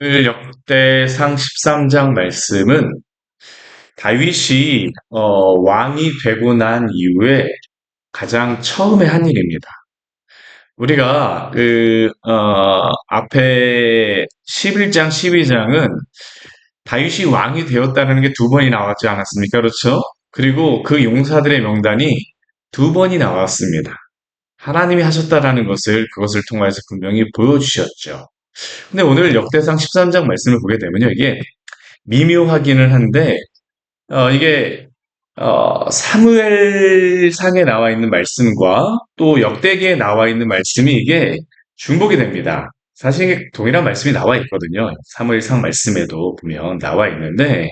오늘 역대상 13장 말씀은 다윗이 어, 왕이 되고 난 이후에 가장 처음에 한 일입니다. 우리가 그 어, 앞에 11장, 12장은 다윗이 왕이 되었다는 게 두 번이 나왔지 않았습니까? 그렇죠? 그리고 그 용사들의 명단이 두 번이 나왔습니다. 하나님이 하셨다라는 것을 그것을 통해서 분명히 보여주셨죠. 근데 오늘 역대상 13장 말씀을 보게 되면요. 이게 미묘하기는 한데, 어, 이게, 어, 사무엘상에 나와 있는 말씀과 또 역대기에 나와 있는 말씀이 이게 중복이 됩니다. 사실 이게 동일한 말씀이 나와 있거든요. 사무엘상 말씀에도 보면 나와 있는데,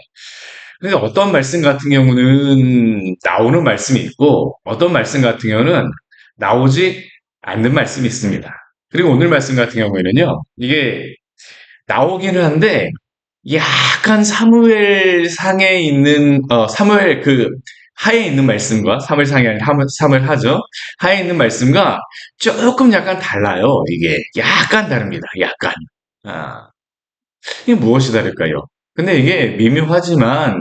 근데 어떤 말씀 같은 경우는 나오는 말씀이 있고, 어떤 말씀 같은 경우는 나오지 않는 말씀이 있습니다. 그리고 오늘 말씀 같은 경우에는요, 이게 나오기는 한데, 약간 사무엘 상에 있는, 어, 사무엘 그, 하에 있는 말씀과, 사무엘 상이 아니라 사무엘 하죠? 하에 있는 말씀과 조금 약간 달라요, 이게. 약간 다릅니다, 약간. 아, 이게 무엇이 다를까요? 근데 이게 미묘하지만,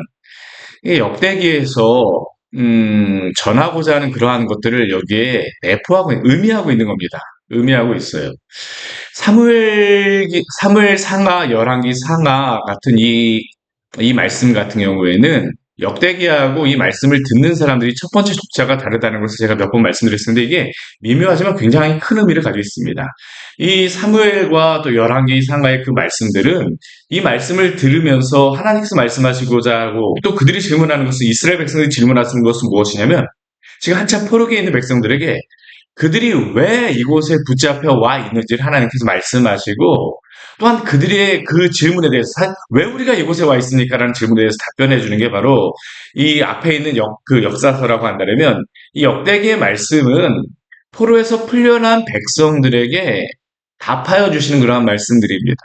이게 역대기에서, 음, 전하고자 하는 그러한 것들을 여기에 내포하고, 의미하고 있는 겁니다. 의미하고 있어요. 사무엘, 사무엘 상하, 열왕기 상하 같은 이, 이 말씀 같은 경우에는 역대기하고 이 말씀을 듣는 사람들이 첫 번째 독자가 다르다는 것을 제가 몇 번 말씀드렸었는데 이게 미묘하지만 굉장히 큰 의미를 가지고 있습니다. 이 사무엘과 또 열왕기 상하의 그 말씀들은 이 말씀을 들으면서 하나님께서 말씀하시고자 하고 또 그들이 질문하는 것은 이스라엘 백성들이 질문하는 것은 무엇이냐면 지금 한참 포로기에 있는 백성들에게 그들이 왜 이곳에 붙잡혀 와 있는지를 하나님께서 말씀하시고 또한 그들의 그 질문에 대해서 사- 왜 우리가 이곳에 와 있습니까라는 질문에 대해서 답변해 주는 게 바로 이 앞에 있는 역, 그 역사서라고 한다면 이 역대기의 말씀은 포로에서 풀려난 백성들에게 답하여 주시는 그러한 말씀들입니다.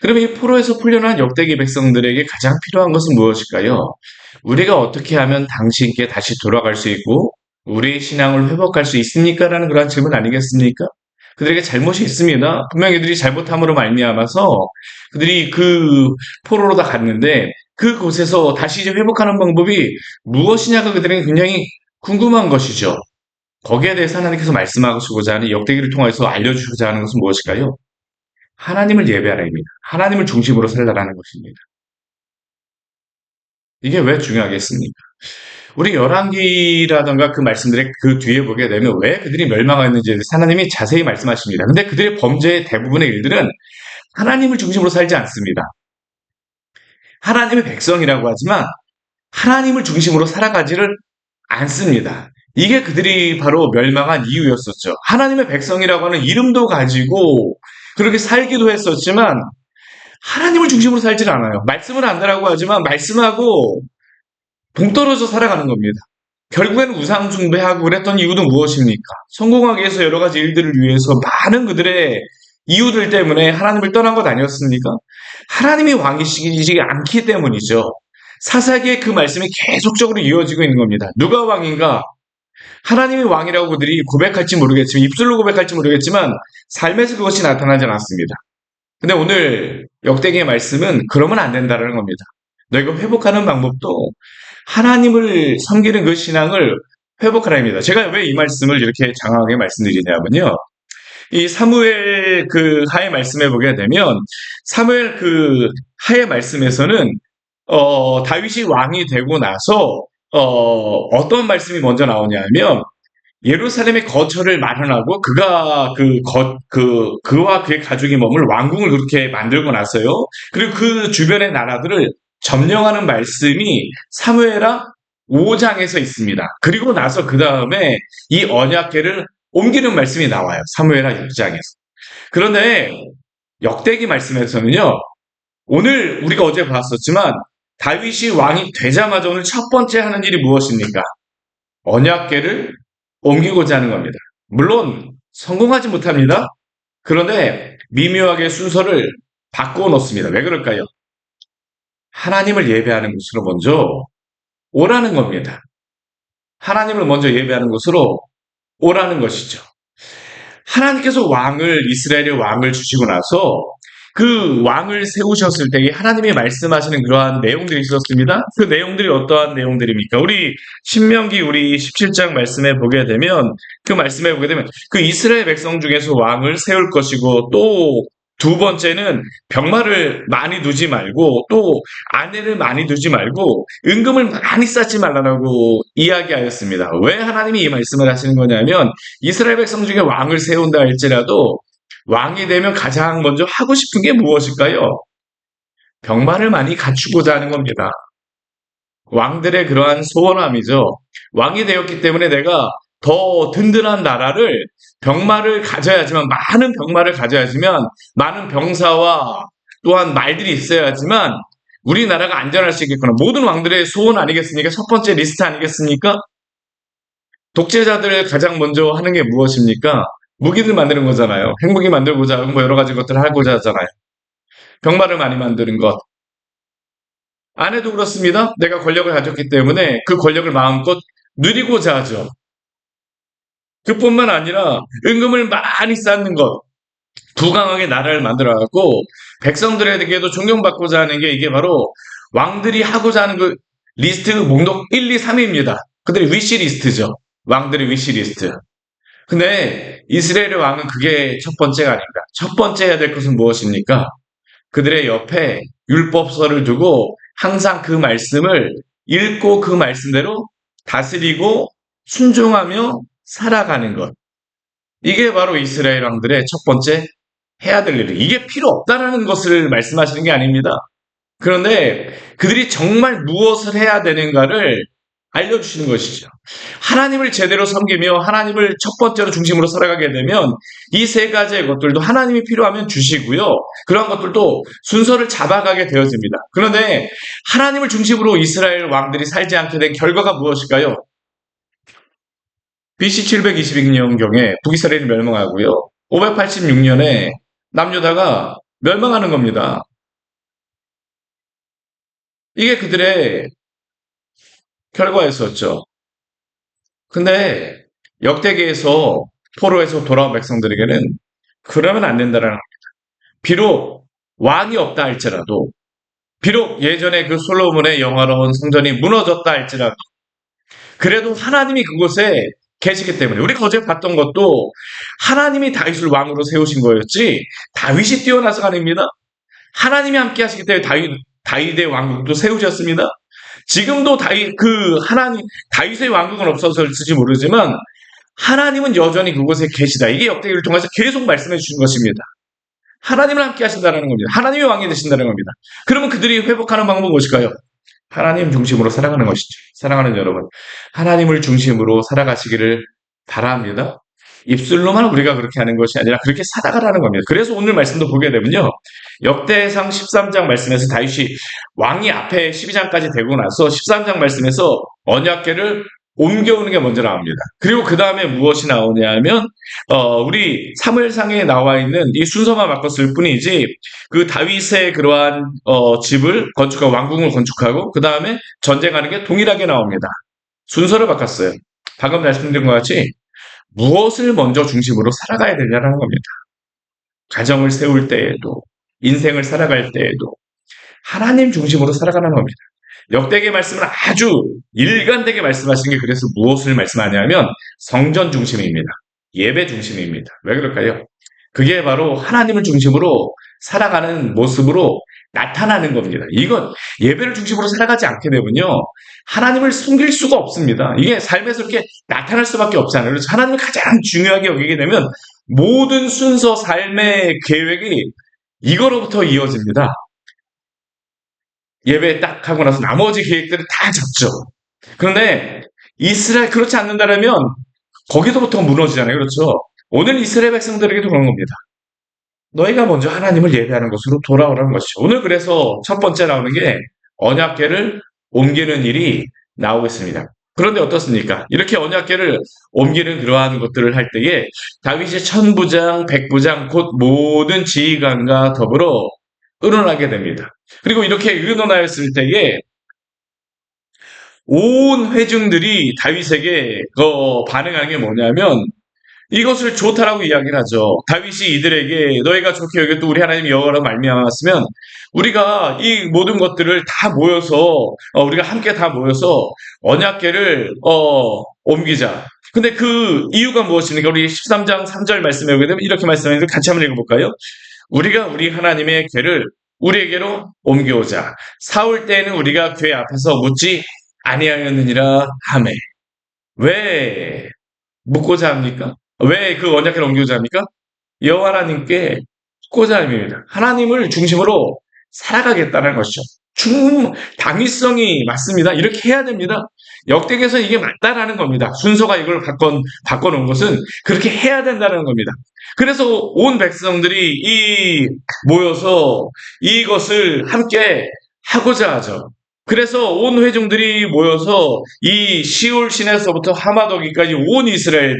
그러면 이 포로에서 풀려난 역대기 백성들에게 가장 필요한 것은 무엇일까요? 우리가 어떻게 하면 당신께 다시 돌아갈 수 있고 우리의 신앙을 회복할 수 있습니까? 라는 그런 질문 아니겠습니까? 그들에게 잘못이 있습니다. 분명히 그들이 잘못함으로 말미암아서 그들이 그 포로로 다 갔는데 그곳에서 다시 이제 회복하는 방법이 무엇이냐가 그들에게 굉장히 궁금한 것이죠. 거기에 대해서 하나님께서 말씀하시고자 하는 역대기를 통해서 알려주고자 하는 것은 무엇일까요? 하나님을 예배하라입니다. 하나님을 중심으로 살라라는 것입니다. 이게 왜 중요하겠습니까? 우리 열왕기라던가 그 말씀들의 그 뒤에 보게 되면 왜 그들이 대해서 하나님이 자세히 말씀하십니다. 근데 그들의 범죄의 대부분의 일들은 하나님을 중심으로 살지 않습니다. 하나님의 백성이라고 하지만 하나님을 중심으로 살아가지를 않습니다. 이게 그들이 바로 멸망한 이유였었죠. 하나님의 백성이라고 하는 이름도 가지고 그렇게 살기도 했었지만 하나님을 중심으로 살지는 않아요. 말씀을 안다라고 하지만 말씀하고 동떨어져 살아가는 겁니다. 결국에는 우상 숭배하고 그랬던 이유도 무엇입니까? 성공하기 위해서 여러 가지 일들을 위해서 많은 그들의 이유들 때문에 하나님을 떠난 것 아니었습니까? 하나님이 왕이시지 않기 때문이죠. 사사기의 그 말씀이 계속적으로 이어지고 있는 겁니다. 누가 왕인가? 하나님이 왕이라고 그들이 고백할지 모르겠지만, 입술로 고백할지 모르겠지만, 삶에서 그것이 나타나지 않았습니다. 근데 오늘 역대기의 말씀은 그러면 안 된다는 겁니다. 너희가 회복하는 방법도 하나님을 섬기는 그 신앙을 회복하라입니다. 제가 왜 이 말씀을 이렇게 장황하게 말씀드리냐면요. 이 사무엘 그 하의 말씀에 보게 되면 사무엘 그 하의 말씀에서는 어, 다윗이 왕이 되고 나서 어, 어떤 말씀이 먼저 나오냐면 예루살렘의 거처를 마련하고 그가 그 거, 그 그와 그의 가족이 머물 왕궁을 그렇게 만들고 나서요. 그리고 그 주변의 나라들을 점령하는 말씀이 사무엘하 5장에서 있습니다. 그리고 나서 그 다음에 이 언약궤를 옮기는 말씀이 나와요. 사무엘하 6장에서. 그런데 역대기 말씀에서는요. 오늘 우리가 어제 봤었지만 다윗이 왕이 되자마자 오늘 첫 번째 하는 일이 무엇입니까? 언약궤를 옮기고자 하는 겁니다. 물론 성공하지 못합니다. 그런데 미묘하게 순서를 바꾸어 놓습니다. 왜 그럴까요? 하나님을 예배하는 곳으로 먼저 오라는 겁니다. 하나님을 먼저 예배하는 곳으로 오라는 것이죠. 하나님께서 왕을, 이스라엘의 왕을 주시고 나서 그 왕을 세우셨을 때에 하나님이 말씀하시는 그러한 내용들이 있었습니다. 그 내용들이 어떠한 내용들입니까? 우리 신명기 우리 17장 말씀에 보게 되면 그 말씀에 보게 되면 그 이스라엘 백성 중에서 왕을 세울 것이고 또 두 번째는 병마를 많이 두지 말고 또 아내를 많이 두지 말고 은금을 많이 쌓지 말라고 이야기하였습니다. 왜 하나님이 이 말씀을 하시는 거냐면 이스라엘 백성 중에 왕을 세운다 할지라도 왕이 되면 가장 먼저 하고 싶은 게 무엇일까요? 병마를 많이 갖추고자 하는 겁니다. 왕들의 그러한 소원함이죠. 왕이 되었기 때문에 내가 더 든든한 나라를 병마를 가져야지만 많은 병마를 가져야지만 많은 병사와 또한 말들이 있어야지만 우리나라가 안전할 수 있겠구나. 모든 왕들의 소원 아니겠습니까? 첫 번째 리스트 아니겠습니까? 독재자들 가장 먼저 하는 게 무엇입니까? 무기들 만드는 거잖아요. 핵무기 만들고자 하고 뭐 여러 가지 것들을 하고자 하잖아요. 병마를 많이 만드는 것. 아내도 그렇습니다. 내가 권력을 가졌기 때문에 그 권력을 마음껏 누리고자 하죠. 그뿐만 아니라 은금을 많이 쌓는 것. 부강하게 나라를 만들어갖고 백성들에게도 존경받고자 하는 게 이게 바로 왕들이 하고자 하는 그 리스트 목록 1, 2, 3입니다. 그들의 위시 리스트죠. 왕들의 위시 리스트. 근데 이스라엘의 왕은 그게 첫 번째가 아닙니다. 첫 번째 해야 될 것은 무엇입니까? 그들의 옆에 율법서를 두고 항상 그 말씀을 읽고 그 말씀대로 다스리고 순종하며 살아가는 것. 이게 바로 이스라엘 왕들의 첫 번째 해야 될 일. 이게 필요 없다라는 것을 말씀하시는 게 아닙니다. 그런데 그들이 정말 무엇을 해야 되는가를 알려주시는 것이죠. 하나님을 제대로 섬기며 하나님을 첫 번째로 중심으로 살아가게 되면 이 세 가지의 것들도 하나님이 필요하면 주시고요. 그런 것들도 순서를 잡아가게 되어집니다. 그런데 하나님을 중심으로 이스라엘 왕들이 살지 않게 된 결과가 무엇일까요? BC 722년경에 북이스라엘이 멸망하고요. 586년에 남유다가 멸망하는 겁니다. 이게 그들의 결과였었죠. 근데 역대기에서 포로에서 돌아온 백성들에게는 그러면 안 된다라는 겁니다. 비록 왕이 없다 할지라도 비록 예전에 그 솔로몬의 영화로운 성전이 무너졌다 할지라도 그래도 하나님이 그곳에 계시기 때문에 우리가 어제 봤던 것도 하나님이 다윗을 왕으로 세우신 거였지 다윗이 뛰어나서가 아닙니다. 하나님이 함께 하시기 때문에 다윗, 다윗의 왕국도 세우셨습니다. 지금도 다윗 그 하나님 다윗의 왕국은 없어졌을지 모르지만 하나님은 여전히 그곳에 계시다. 이게 역대기를 통해서 계속 말씀해 주신 것입니다. 하나님을 함께 하신다는 겁니다. 하나님이 왕이 되신다는 겁니다. 그러면 그들이 회복하는 방법은 무엇일까요? 하나님 중심으로 살아가는 것이죠. 사랑하는 여러분, 하나님을 중심으로 살아가시기를 바랍니다. 입술로만 우리가 그렇게 하는 것이 아니라 그렇게 살아가라는 겁니다. 그래서 오늘 말씀도 보게 되면요. 역대상 13장 말씀에서 다윗이 왕이 앞에 12장까지 되고 나서 13장 말씀에서 언약계를 옮겨오는 게 먼저 나옵니다. 그리고 그 다음에 무엇이 나오냐면 어, 우리 사무엘상에 나와 있는 이 순서만 바꿨을 뿐이지 그 다윗의 그러한 어, 집을 건축하고 왕궁을 건축하고 그 다음에 전쟁하는 게 동일하게 나옵니다. 순서를 바꿨어요. 방금 말씀드린 것 같이 무엇을 먼저 중심으로 살아가야 되냐는 겁니다. 가정을 세울 때에도 인생을 살아갈 때에도 하나님 중심으로 살아가는 겁니다. 역대기 말씀은 아주 일관되게 말씀하시는 게 그래서 무엇을 말씀하냐면 성전 중심입니다. 예배 중심입니다. 왜 그럴까요? 그게 바로 하나님을 중심으로 살아가는 모습으로 나타나는 겁니다. 이건 예배를 중심으로 살아가지 않게 되면요. 하나님을 숨길 수가 없습니다. 이게 삶에서 이렇게 나타날 수밖에 없잖아요. 그래서 하나님을 가장 중요하게 여기게 되면 모든 순서 삶의 계획이 이거로부터 이어집니다. 예배 딱 하고 나서 나머지 계획들을 다 잡죠. 그런데 이스라엘 그렇지 않는다면 거기서부터 무너지잖아요. 그렇죠? 오늘 이스라엘 백성들에게도 그런 겁니다. 너희가 먼저 하나님을 예배하는 것으로 돌아오라는 것이죠. 오늘 그래서 첫 번째 나오는 게 언약계를 옮기는 일이 나오겠습니다. 그런데 어떻습니까? 이렇게 언약계를 옮기는 그러한 것들을 할 때에 다윗이 천부장, 백부장, 곧 모든 지휘관과 더불어 의논하게 됩니다. 그리고 이렇게 의논하였을 때에 온 회중들이 다윗에게 어, 반응하는 게 뭐냐면 이것을 좋다라고 이야기를 하죠. 다윗이 이들에게 너희가 좋게 여겨 우리 하나님 여호와로 말미암았으면 우리가 이 모든 것들을 다 모여서 어, 우리가 함께 다 모여서 언약궤를 어, 옮기자. 근데 그 이유가 무엇입니까? 우리 13장 3절 말씀에 보게 되면 이렇게 말씀하는데 같이 한번 읽어볼까요? 우리가 우리 하나님의 궤를 우리에게로 옮겨오자. 사울 때에는 우리가 궤 앞에서 묻지 아니하였느니라 하매. 왜 묻고자 합니까? 왜 그 언약궤를 옮겨오자 합니까? 여호와 하나님께 묻고자 함입니다. 하나님을 중심으로 살아가겠다는 것이죠. 충 당위성이 맞습니다. 이렇게 해야 됩니다. 역대기에서 이게 맞다라는 겁니다. 순서가 이걸 바꿔 바꿔놓은 것은 그렇게 해야 된다는 겁니다. 그래서 온 백성들이 이 모여서 이것을 함께 하고자 하죠. 그래서 온 회중들이 모여서 이 시올 시내서부터 하마더기까지 온 이스라엘들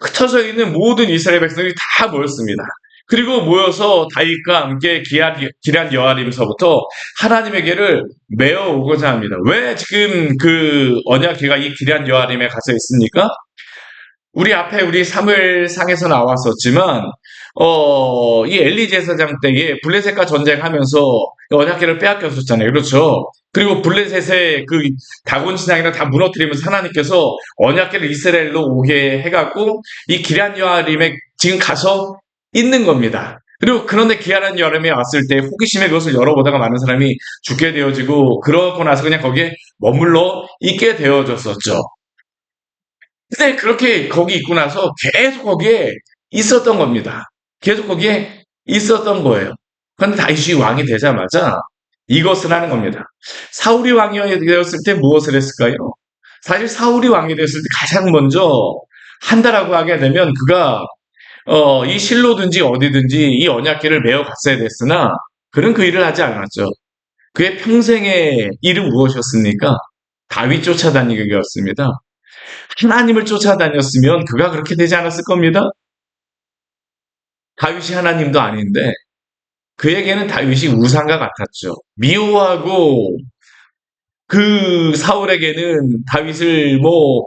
흩어져 있는 모든 이스라엘 백성이 다 모였습니다. 그리고 모여서 다윗과 함께 기란, 기란 여아림서부터 하나님에게를 메어 오고자 합니다. 왜 지금 그 언약궤가 이 기란 여아림에 가서 있습니까? 우리 앞에 우리 사무엘상에서 나왔었지만 어, 이 엘리 제사장 때에 블레셋과 전쟁하면서 언약궤를 빼앗겼었잖아요. 그렇죠? 그리고 블레셋의 그 다곤 신앙이랑 다 무너뜨리면서 하나님께서 언약궤를 이스라엘로 오게 해갖고 이 기란 여아림에 지금 가서 있는 겁니다. 그리고 그런데 기한한 여름에 왔을 때 호기심에 그것을 열어보다가 많은 사람이 죽게 되어지고 그러고 나서 그냥 거기에 머물러 있게 되어졌었죠. 근데 그렇게 거기 있고 나서 계속 거기에 있었던 겁니다. 계속 거기에 있었던 거예요. 그런데 다윗이 왕이 되자마자 이것을 하는 겁니다. 사울이 왕이 되었을 때 무엇을 했을까요? 사실 사울이 왕이 되었을 때 가장 먼저 한다라고 하게 되면 그가 어, 이 실로든지 어디든지 이 언약궤를 메어 갔어야 됐으나 그는 그 일을 하지 않았죠. 그의 평생의 일은 무엇이었습니까? 다윗 쫓아다니기였습니다. 하나님을 쫓아다녔으면 그가 그렇게 되지 않았을 겁니다. 다윗이 하나님도 아닌데 그에게는 다윗이 우상과 같았죠. 미워하고 그 사울에게는 다윗을 뭐,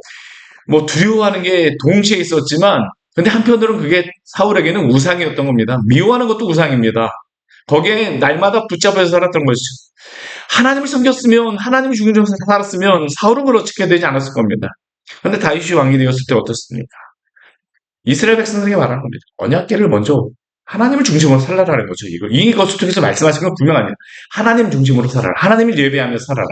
뭐 두려워하는 게 동시에 있었지만 근데 한편으로는 그게 사울에게는 우상이었던 겁니다. 미워하는 것도 우상입니다. 거기에 날마다 붙잡혀서 살았던 것이죠. 하나님을 섬겼으면 하나님을 중심으로 살았으면 사울은 그렇게 되지 않았을 겁니다. 그런데 다윗이 왕이 되었을 때 어떻습니까? 이스라엘 백성들에게 말하는 겁니다. 언약계를 먼저 하나님을 중심으로 살라라는 거죠. 이거 이것을 통해서 말씀하신 건 분명합니다. 하나님 중심으로 살아라. 하나님을 예배하며 살아라.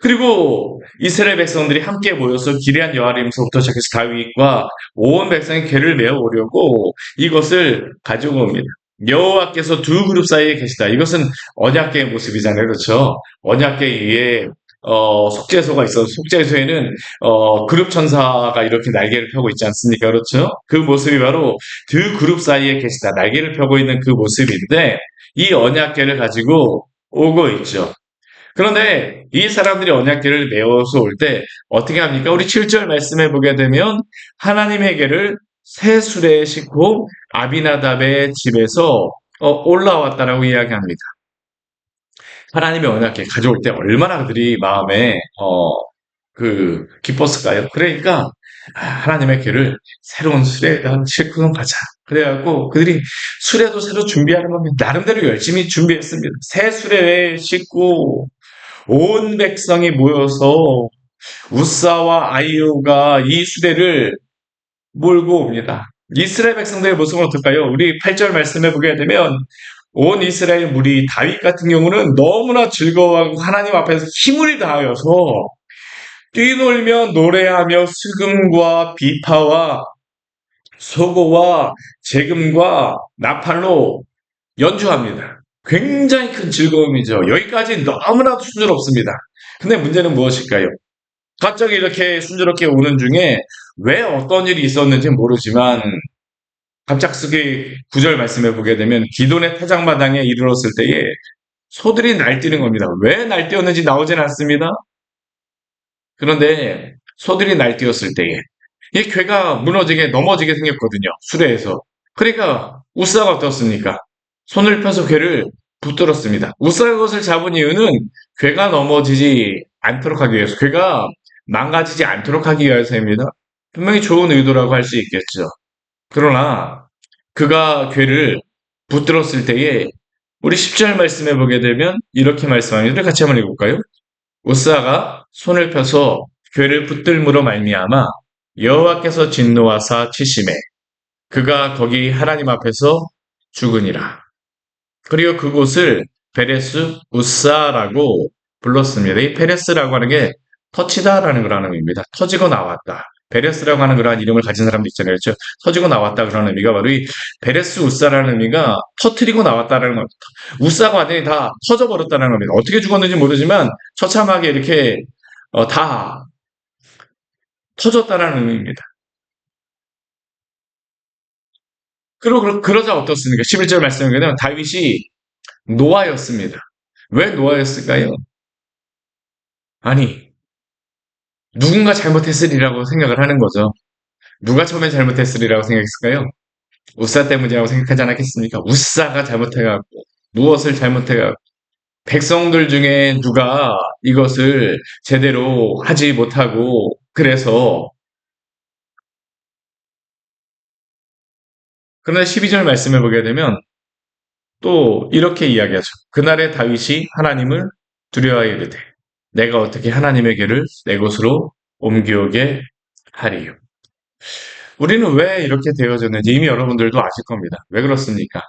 그리고 이스라엘 백성들이 함께 모여서 기리한 여아림서부터 시작해서 다윗과 온 백성의 괴를 메어 오려고 이것을 가지고 옵니다. 여호와께서 두 그룹 사이에 계시다. 이것은 언약계의 모습이잖아요. 그렇죠? 언약계 에 어, 속죄소가 있어. 속죄소에는 어, 그룹 천사가 이렇게 날개를 펴고 있지 않습니까? 그렇죠? 그 모습이 바로 두 그룹 사이에 계시다. 날개를 펴고 있는 그 모습인데 이 언약계를 가지고 오고 있죠. 그런데 이 사람들이 언약궤를 메워서 올 때 어떻게 합니까? 우리 7절 말씀해 보게 되면 하나님에게를 새 수레에 싣고 아비나답의 집에서 어, 올라왔다라고 이야기합니다. 하나님의 언약궤 가져올 때 얼마나 그들이 마음에 어, 그 기뻤을까요? 그러니까 아, 하나님의 궤를 새로운 수레에다 싣고 가자. 그래갖고 그들이 수레도 새로 준비하는 겁니다. 나름대로 열심히 준비했습니다. 새 수레에 싣고 온 백성이 모여서 우사와 아이오가 이 수레를 몰고 옵니다. 이스라엘 백성들의 모습은 어떨까요? 우리 8절 말씀해 보게 되면 온 이스라엘 무리 다윗 같은 경우는 너무나 즐거워하고 하나님 앞에서 힘을 다하여서 뛰놀며 노래하며 슬금과 비파와 소고와 재금과 나팔로 연주합니다. 굉장히 큰 즐거움이죠. 여기까지 너무나도 순조롭습니다. 근데 문제는 무엇일까요? 갑자기 이렇게 순조롭게 오는 중에 왜 어떤 일이 있었는지 모르지만 갑작스게 구절 말씀해 보게 되면 기돈의 타작마당에 이르렀을 때에 소들이 날뛰는 겁니다. 왜 날뛰었는지 나오진 않습니다. 그런데 소들이 날뛰었을 때에 이 괴가 무너지게 넘어지게 생겼거든요. 수레에서. 그러니까 우사가 어떻습니까? 손을 펴서 괴를 붙들었습니다. 우사가 그것을 잡은 이유는 괴가 넘어지지 않도록 하기 위해서, 괴가 망가지지 않도록 하기 위해서입니다. 분명히 좋은 의도라고 할 수 있겠죠. 그러나 그가 괴를 붙들었을 때에 우리 10절 말씀해 보게 되면 이렇게 말씀합니다. 같이 한번 읽어볼까요? 우사가 손을 펴서 괴를 붙들므로 말미암아 여호와께서 진노하사 치심에 그가 거기 하나님 앞에서 죽으니라. 그리고 그곳을 베레스 우사라고 불렀습니다. 이 페레스라고 하는 게 터치다라는 그런 의미입니다. 터지고 나왔다. 베레스라고 하는 그러한 이름을 가진 사람도 있잖아요. 그렇죠? 터지고 나왔다 그런 의미가 바로 이 베레스 우사라는 의미가 터트리고 나왔다라는 겁니다. 우사가 완전히 다 터져버렸다는 겁니다. 어떻게 죽었는지 모르지만 처참하게 이렇게 어, 다 터졌다는 의미입니다. 그러, 자 어떻습니까? 11절 말씀에 보면 다윗이 노아였습니다. 왜 노아였을까요? 아니, 누군가 잘못했으리라고 생각을 하는 거죠. 누가 처음에 잘못했으리라고 생각했을까요? 우사 때문이라고 생각하지 않았겠습니까? 우사가 잘못해갖고, 무엇을 잘못해갖고, 백성들 중에 누가 이것을 제대로 하지 못하고, 그래서, 그러나 12절 말씀을 보게 되면, 또 이렇게 이야기하죠. 그날의 다윗이 하나님을 두려워하여 이르되 내가 어떻게 하나님의 길을 내 곳으로 옮겨오게 하리요. 우리는 왜 이렇게 되어졌는지 이미 여러분들도 아실 겁니다. 왜 그렇습니까?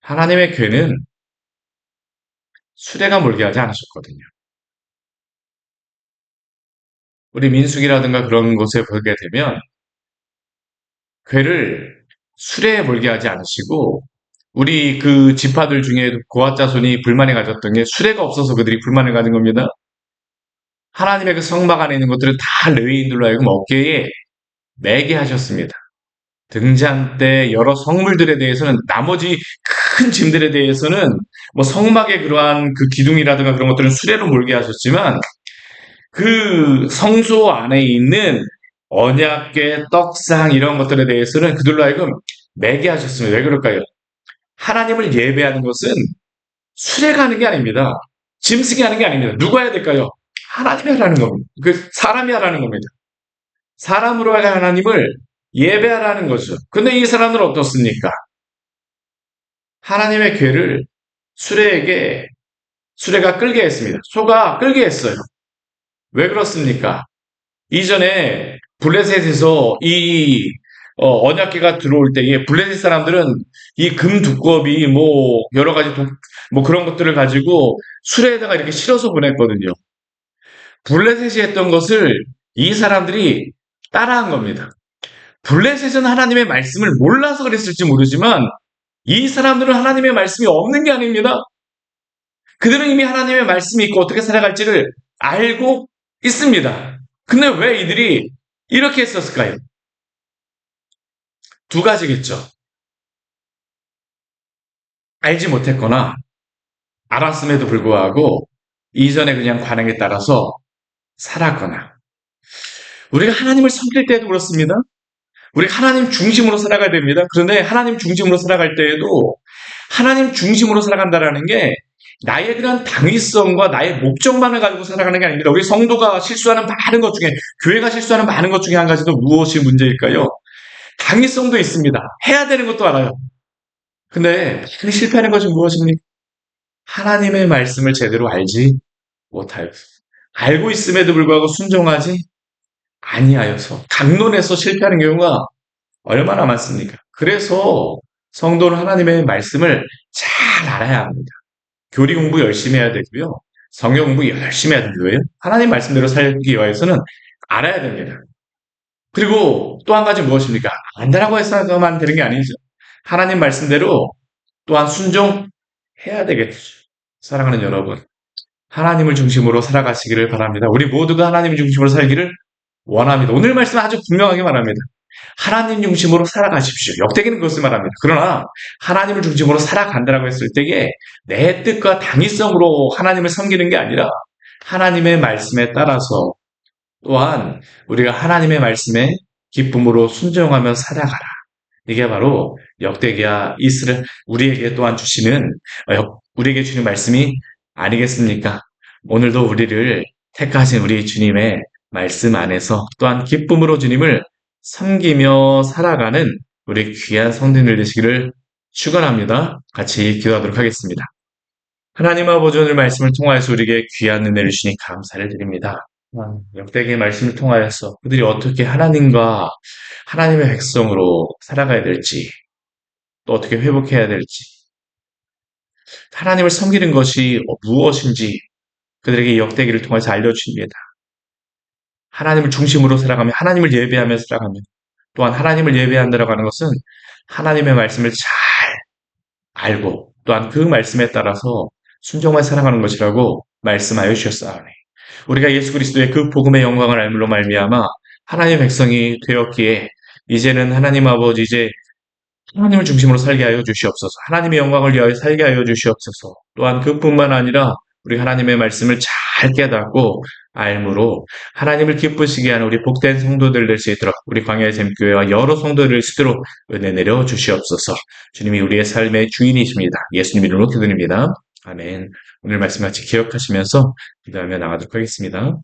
하나님의 괴는 수레가 몰게 하지 않으셨거든요. 우리 민숙이라든가 그런 곳에 보게 되면 괴를 수레에 몰게 하지 않으시고 우리 그 지파들 중에 고아 자손이 불만을 가졌던 게 수레가 없어서 그들이 불만을 가진 겁니다. 하나님의 그 성막 안에 있는 것들을 다 레위인들로 하여금 어깨에 매게 하셨습니다. 등잔 때 여러 성물들에 대해서는 나머지 큰 짐들에 대해서는 뭐 성막의 그러한 그 기둥이라든가 그런 것들은 수레로 몰게 하셨지만 그 성소 안에 있는 언약계, 떡상 이런 것들에 대해서는 그들로 하여금 매게 하셨습니다. 왜 그럴까요? 하나님을 예배하는 것은 수레가 하는 게 아닙니다. 짐승이 하는 게 아닙니다. 누가 해야 될까요? 하나님이 하라는 겁니다. 그 사람이 하라는 겁니다. 사람으로 하나님을 예배하라는 거죠. 근데 이 사람들은 어떻습니까? 하나님의 괴를 수레에게 수레가 끌게 했습니다. 소가 끌게 했어요. 왜 그렇습니까? 이전에 블레셋에서 이 어, 언약계가 들어올 때에 블레셋 사람들은 이 금 두꺼비 뭐 여러 가지 독, 뭐 그런 것들을 가지고 수레에다가 이렇게 실어서 보냈거든요. 블레셋이 했던 것을 이 사람들이 따라한 겁니다. 블레셋은 하나님의 말씀을 몰라서 그랬을지 모르지만 이 사람들은 하나님의 말씀이 없는 게 아닙니다. 그들은 이미 하나님의 말씀이 있고 어떻게 살아갈지를 알고 있습니다. 근데 왜 이들이 이렇게 했었을까요? 두 가지겠죠. 알지 못했거나 알았음에도 불구하고 이전에 그냥 관행에 따라서 살았거나 우리가 하나님을 섬길 때도 그렇습니다. 우리가 하나님 중심으로 살아가야 됩니다. 그런데 하나님 중심으로 살아갈 때에도 하나님 중심으로 살아간다라는 게 나의 그런 당위성과 나의 목적만을 가지고 살아가는 게 아닙니다. 우리 성도가 실수하는 많은 것 중에 교회가 실수하는 많은 것 중에 한 가지도 무엇이 문제일까요? 당위성도 있습니다. 해야 되는 것도 알아요. 근데 그 실패하는 것이 무엇입니까? 하나님의 말씀을 제대로 알지 못하여 알고 있음에도 불구하고 순종하지 아니하여서 강론에서 실패하는 경우가 얼마나 많습니까? 그래서 성도는 하나님의 말씀을 잘 알아야 합니다. 교리 공부 열심히 해야 되고요. 성경 공부 열심히 해야 되고요. 하나님 말씀대로 살기 위해서는 알아야 됩니다. 그리고 또 한 가지 무엇입니까? 안다라고 해서만 되는 게 아니죠. 하나님 말씀대로 또한 순종해야 되겠죠. 사랑하는 여러분, 하나님을 중심으로 살아가시기를 바랍니다. 우리 모두가 하나님 중심으로 살기를 원합니다. 오늘 말씀 아주 분명하게 말합니다. 하나님 중심으로 살아가십시오. 역대기는 그것을 말합니다. 그러나 하나님을 중심으로 살아간다라고 했을 때에 내 뜻과 당위성으로 하나님을 섬기는 게 아니라 하나님의 말씀에 따라서 또한 우리가 하나님의 말씀에 기쁨으로 순종하며 살아가라. 이게 바로 역대기야 이스라엘 우리에게 또한 주시는 어, 우리에게 주는 말씀이 아니겠습니까? 오늘도 우리를 택하신 우리 주님의 말씀 안에서 또한 기쁨으로 주님을 섬기며 살아가는 우리 귀한 성도님들 되시기를 축원합니다. 같이 기도하도록 하겠습니다. 하나님 아버지 오늘 말씀을 통하여서 우리에게 귀한 은혜를 주시니 감사를 드립니다. 역대기의 말씀을 통하여서 그들이 어떻게 하나님과 하나님의 백성으로 살아가야 될지 또 어떻게 회복해야 될지 하나님을 섬기는 것이 무엇인지 그들에게 역대기를 통해서 알려주십니다. 하나님을 중심으로 살아가며 하나님을 예배하며 살아가며 또한 하나님을 예배한다라고 하는 것은 하나님의 말씀을 잘 알고 또한 그 말씀에 따라서 순종만 살아가는 것이라고 말씀하여 주셨사오니 우리가 예수 그리스도의 그 복음의 영광을 알므로 말미암아 하나님의 백성이 되었기에 이제는 하나님 아버지 이제 하나님을 중심으로 살게 하여 주시옵소서. 하나님의 영광을 위하여 살게 하여 주시옵소서. 또한 그뿐만 아니라 우리 하나님의 말씀을 잘 깨닫고 알므로 하나님을 기쁘시게 하는 우리 복된 성도들 될 수 있도록 우리 광야의 샘교회와 여러 성도들 될수 있도록 은혜 내려 주시옵소서. 주님이 우리의 삶의 주인이십니다. 예수님 이름으로 기도드립니다. 아멘. 오늘 말씀 같이 기억하시면서 기도하며 나가도록 하겠습니다.